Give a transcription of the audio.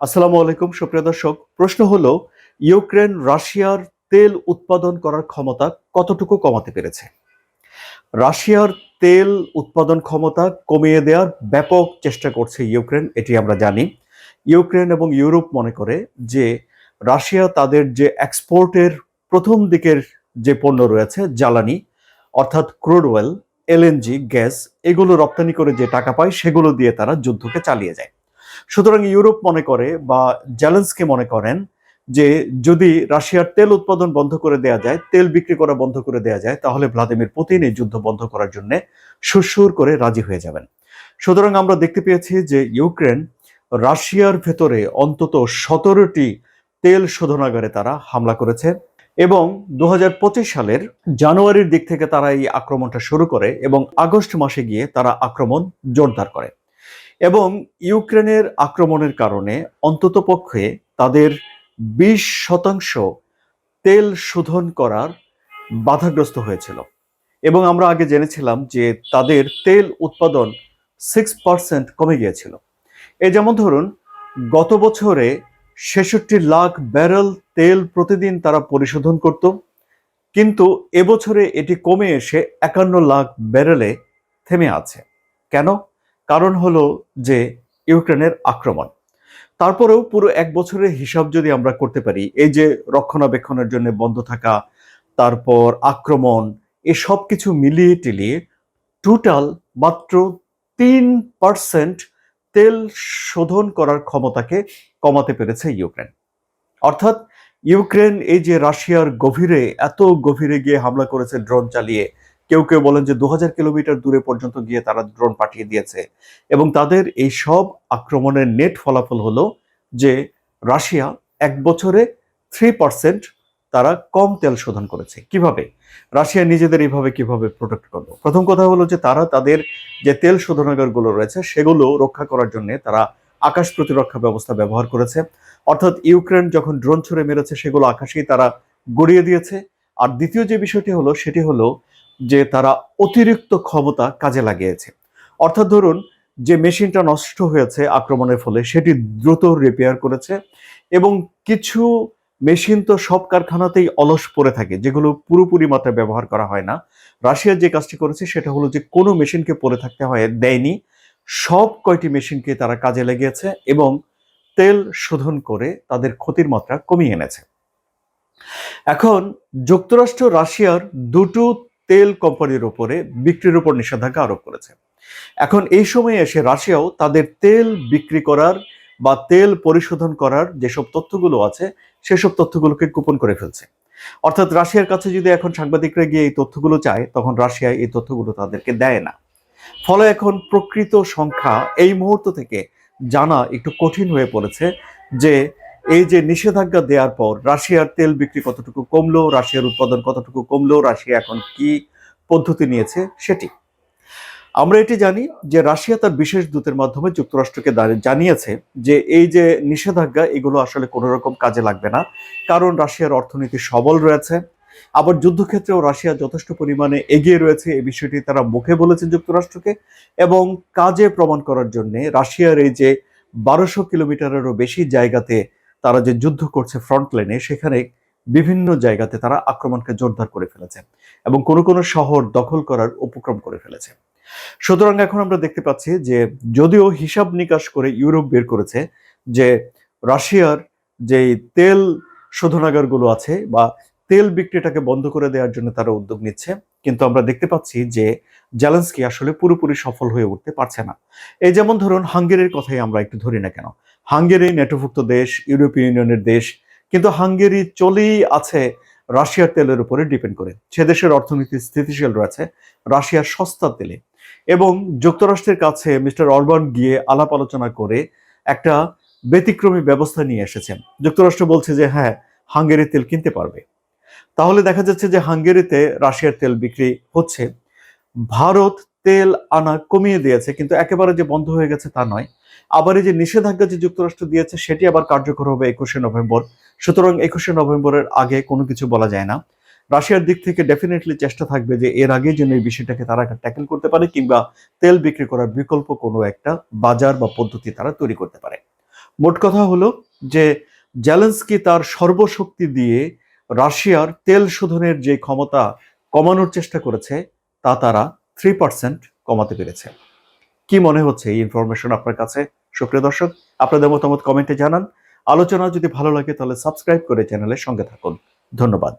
আসসালামু আলাইকুম, সুপ্রিয় দর্শক। প্রশ্ন হলো, ইউক্রেন রাশিয়ার তেল উৎপাদন করার ক্ষমতা কতটুকু কমাতে পেরেছে? রাশিয়ার তেল উৎপাদন ক্ষমতা কমিয়ে দেওয়ার ব্যাপক চেষ্টা করছে ইউক্রেন, এটি আমরা জানি। ইউক্রেন এবং ইউরোপ মনে করে যে রাশিয়া তাদের যে এক্সপোর্টের প্রথম দিকের যে পণ্য রয়েছে, জ্বালানি, অর্থাৎ ক্রুড অয়েল এলএনজি গ্যাস, এগুলো রপ্তানি করে যে টাকা পায়, সেগুলো দিয়ে তারা যুদ্ধকে চালিয়ে যায়। সুতরাং ইউরোপ মনে করে বা জ্যালেন্সকে মনে করেন যে যদি রাশিয়ার তেল উৎপাদন বন্ধ করে দেয়া যায়, তেল বিক্রি করা বন্ধ করে দেয়া যায়, তাহলে ভ্লাদিমির পুতিন এই যুদ্ধ বন্ধ করার জন্য সুসুর করে রাজি হয়ে যাবেন। সুতরাং আমরা দেখতে পেয়েছি যে ইউক্রেন রাশিয়ার ভেতরে অন্তত সতেরোটি তেল শোধনাগারে তারা হামলা করেছে এবং দু হাজার পঁচিশ সালের জানুয়ারির দিক থেকে তারা এই আক্রমণটা শুরু করে এবং আগস্ট মাসে গিয়ে তারা আক্রমণ জোরদার করে। এবং ইউক্রেনের আক্রমণের কারণে অন্ততপক্ষে তাদের বিশ শতাংশ তেল শোধন করার বাধাগ্রস্ত হয়েছিল। এবং আমরা আগে জেনেছিলাম যে তাদের তেল উৎপাদন সিক্স পার্সেন্ট কমে গিয়েছিল। এ যেমন ধরুন, গত বছরে ছেষট্টি লাখ ব্যারেল তেল প্রতিদিন তারা পরিশোধন করত, কিন্তু এবছরে এটি কমে এসে একান্ন লাখ ব্যারেলে থেমে আছে। কেন? কারণ হলো যে ইউক্রেনের আক্রমণ। তারপরেও পুরো এক বছরের হিসাব যদি আমরা করতে পারি, এই যে রক্ষণাবেক্ষণের জন্য বন্ধ থাকা, তারপর আক্রমণ এসব কিছু মিলিয়ে টিলিয়ে টোটাল মাত্র তিন পার্সেন্ট তেল শোধন করার ক্ষমতাকে কমাতে পেরেছে ইউক্রেন। অর্থাৎ ইউক্রেন এই যে রাশিয়ার গভীরে, এত গভীরে গিয়ে হামলা করেছে ড্রোন চালিয়ে কেউ কেউ বলেন যে দু হাজার কিলোমিটার দূরে পর্যন্ত গিয়ে তারা ড্রোন পাঠিয়ে দিয়েছে। এবং তাদের এই সব আক্রমণের নেট ফলাফল হলো যে রাশিয়া এক বছরে থ্রি পার্সেন্ট তারা কম তেল শোধন করেছে। কীভাবে? রাশিয়া নিজেদের এইভাবে কীভাবে প্রোটেক্ট করল? প্রথম কথা হলো যে তারা তাদের যে তেল শোধনাগারগুলো রয়েছে, সেগুলো রক্ষা করার জন্য তারা আকাশ প্রতিরক্ষা ব্যবস্থা ব্যবহার করেছে। অর্থাৎ ইউক্রেন যখন ড্রোন ছুড়ে মেরেছে, সেগুলো আকাশেই তারা গড়িয়ে দিয়েছে। আর দ্বিতীয় যে বিষয়টি হলো, সেটি হলো যে তারা অতিরিক্ত ক্ষমতা কাজে লাগিয়েছে। অর্থাৎ ধরুন, যে মেশিনটা নষ্ট হয়েছে আক্রমণের ফলে, সেটি দ্রুত রিপেয়ার করেছে এবং কিছু মেশিন তো সব কারখানাতেই অলস পড়ে থাকে, যেগুলো পুরোপুরি মাত্রায় ব্যবহার করা হয় না। রাশিয়া যে কাজটি করেছে, সেটা হলো যে কোনো মেশিনকে পড়ে থাকতে হয়, দেয়নি। সব কয়টি মেশিনকে তারা কাজে লেগেছে এবং তেল শোধন করে তাদের ক্ষতির মাত্রা কমিয়ে এনেছে। এখন যুক্তরাষ্ট্র, রাশিয়ার দুটো তেল কোম্পানির উপরে বিক্রির উপর নিষেধাজ্ঞা আরোপ করেছে। এখন এই সময়ে এসে রাশিয়াও তাদের তেল বিক্রি করার বা তেল পরিশোধন করার যেসব তথ্যগুলো আছে, সেসব তথ্যগুলোকে গোপন করে ফেলছে। অর্থাৎ রাশিয়ার কাছে যদি এখন সাংবাদিকরা গিয়ে এই তথ্যগুলো চায়, তখন রাশিয়া এই তথ্যগুলো তাদেরকে দেয় না। ফলে এখন প্রকৃত সংখ্যা এই মুহূর্ত থেকে জানা একটু কঠিন হয়ে পড়েছে যে এই যে নিষেধাজ্ঞা দেওয়ার পর রাশিয়ার তেল বিক্রি কতটুকু কমলো, রাশিয়ার উৎপাদন কতটুকু কমলো, রাশিয়া এখন কি পদ্ধতি নিয়েছে সেটি। আমরা এটি জানি যে রাশিয়া তার বিশেষ দূতের মাধ্যমে যুক্তরাষ্ট্রকে জানিয়েছে যে এই যে নিষেধাজ্ঞা, এগুলো আসলে কোনো রকম কাজে লাগবে না, কারণ রাশিয়ার অর্থনীতি সবল রয়েছে। আবার যুদ্ধক্ষেত্রেও রাশিয়া যথেষ্ট পরিমাণে এগিয়ে রয়েছে এই বিষয়টি তারা মুখে বলেছে যুক্তরাষ্ট্রকে, এবং কাজে প্রমাণ করার জন্য রাশিয়ার এই যে বারোশো কিলোমিটারেরও বেশি জায়গাতে তারা যে যুদ্ধ করছে ফ্রন্ট লাইনে সেখানে বিভিন্ন জায়গাতে তারা আক্রমণকে জোরদার করে ফেলেছে এবং কোনো কোনো শহর দখল করার উপক্রম করে ফেলেছে। সুতরাং এখন আমরা দেখতে পাচ্ছি যে যদিও হিসাব নিকাশ করে ইউরোপ বের করেছে যে রাশিয়ার যে তেল শোধনাগারগুলো আছে বা তেল বিক্রিটাকে বন্ধ করে দেওয়ার জন্য তারা উদ্যোগ নিচ্ছে। কিন্তু আমরা দেখতে পাচ্ছি যে জ্যালেন্সকি আসলে পুরোপুরি সফল হয়ে উঠতে পারছে না। এই যেমন ধরুন হাঙ্গেরির কথাই আমরা একটু ধরি না কেন। হাঙ্গেরি নেটোভুক্ত দেশ, ইউরোপীয় ইউনিয়নের দেশ, কিন্তু হাঙ্গেরি চলেই আছে রাশিয়ার তেলের উপরে ডিপেন্ড করে। সে দেশের অর্থনীতি স্থিতিশীল রয়েছে, রাশিয়ার সস্তা তেলে। এবং যুক্তরাষ্ট্রের কাছে মিস্টার অরবান গিয়ে আলাপ আলোচনা করে একটা ব্যতিক্রমী ব্যবস্থা নিয়ে এসেছেন। যুক্তরাষ্ট্র বলছে যে হ্যাঁ হাঙ্গেরি তেল কিনতে পারবে। তাহলে দেখা যাচ্ছে যে হাঙ্গেরিতে রাশিয়ার তেল বিক্রি হচ্ছে। ভারত তেল আনা কমিয়ে দিয়েছে, কিন্তু একেবারে যে বন্ধ হয়ে গেছে তা নয়। আবার এই যে নিষেধাজ্ঞা যে যুক্তরাষ্ট্র দিয়েছে, সেটি আবার কার্যকর হবে একুশে নভেম্বর। সুতরাং একুশে নভেম্বরের আগে কোনো কিছু বলা যায় না। রাশিয়ার দিক থেকে ডেফিনেটলি চেষ্টা থাকবে যে এর আগে যেন এই বিষয়টাকে তারা ট্যাকেল করতে পারে, কিংবা তেল বিক্রি করার বিকল্প কোনো একটা বাজার বা পদ্ধতি তারা তৈরি করতে পারে। মোট কথা হলো যে জেলেন্সকি তার সর্বশক্তি দিয়ে রাশিয়ার তেল শোধনের যে ক্ষমতা কমানোর চেষ্টা করেছে, তা তারা থ্রি পার্সেন্ট কমাতে পেরেছে। কি মনে হচ্ছে এই ইনফরমেশন আপনার কাছে? সুপ্রিয় দর্শক, আপনাদের মতামত কমেন্টে জানান। আলোচনা যদি ভালো লাগে তাহলে সাবস্ক্রাইব করে চ্যানেলের সঙ্গে থাকুন। ধন্যবাদ।